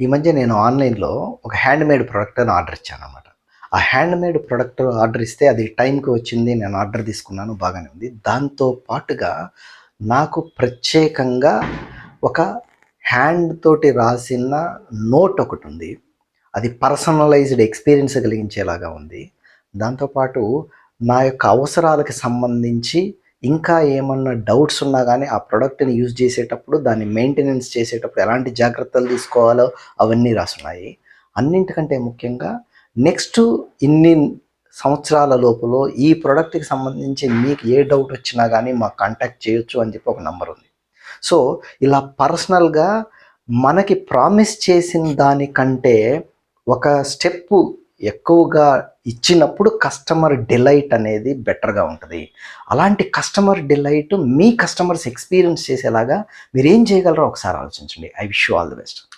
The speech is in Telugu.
ఈ మధ్య నేను ఆన్లైన్లో ఒక హ్యాండ్మేడ్ ప్రోడక్ట్ అని ఆర్డర్ ఇచ్చాను అనమాట ఆ హ్యాండ్మేడ్ ప్రోడక్ట్ ఆర్డర్ ఇస్తే అది టైంకి వచ్చింది నేను ఆర్డర్ తీసుకున్నాను బాగానే ఉంది. దాంతో పాటుగా నాకు ప్రత్యేకంగా ఒక హ్యాండ్ తోటి రాసిన నోట్ ఒకటి ఉంది. అది పర్సనలైజ్డ్ ఎక్స్పీరియన్స్ కలిగించేలాగా ఉంది. దాంతోపాటు నా యొక్క అవసరాలకు సంబంధించి ఇంకా ఏమన్నా డౌట్స్ ఉన్నా కానీ ఆ ప్రోడక్ట్ని యూజ్ చేసేటప్పుడు దాన్ని మెయింటెనెన్స్ చేసేటప్పుడు ఎలాంటి జాగ్రత్తలు తీసుకోవాలో అవన్నీ రాసున్నాయి. అన్నింటికంటే ముఖ్యంగా నెక్స్ట్ ఇన్ని సంవత్సరాల లోపల ఈ ప్రోడక్ట్కి సంబంధించి మీకు ఏ డౌట్ వచ్చినా కానీ మాకు కాంటాక్ట్ చేయొచ్చు అని చెప్పి ఒక నంబర్ ఉంది. సో ఇలా పర్సనల్గా మనకి ప్రామిస్ చేసిన దానికంటే ఒక స్టెప్ ఎక్కువగా ఇచ్చినప్పుడు కస్టమర్ డిలైట్ అనేది బెటర్గా ఉంటుంది. అలాంటి కస్టమర్ డిలైట్ మీ కస్టమర్స్ ఎక్స్పీరియన్స్ చేసేలాగా మీరు ఏం చేయగలరో ఒకసారి ఆలోచించండి. I wish you all the best